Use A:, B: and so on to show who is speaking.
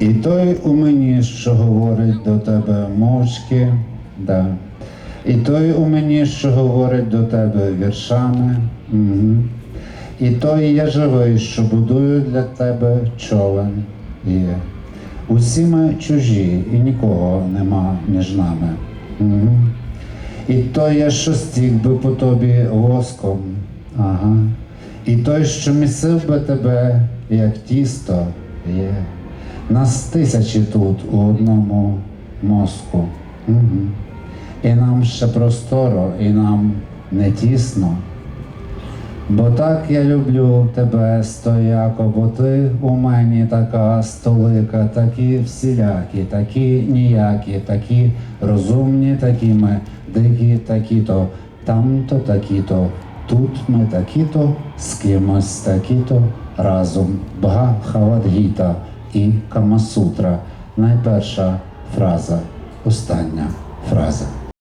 A: І той у мені, що говорить до тебе мовчки, да. І той у мені, що говорить до тебе віршами. Угу. І той я живий, що будую для тебе човен є. Усі ми чужі, і нікого нема між нами. Угу. І той я, що стік би по тобі воском, ага. І той, що місив би тебе, як тісто є. Нас тисячі тут у одному мозку. Угу. І нам ще просторо, і нам не тісно. Бо так я люблю тебе, стояко, бо ти у мені така столика, такі всілякі, такі ніякі, такі розумні, такі ми, дикі, такі-то, там-то, такі-то, тут ми такі-то, з кимось такі-то, разом. Бхагавадгіта і Камасутра. Найперша фраза, остання фраза.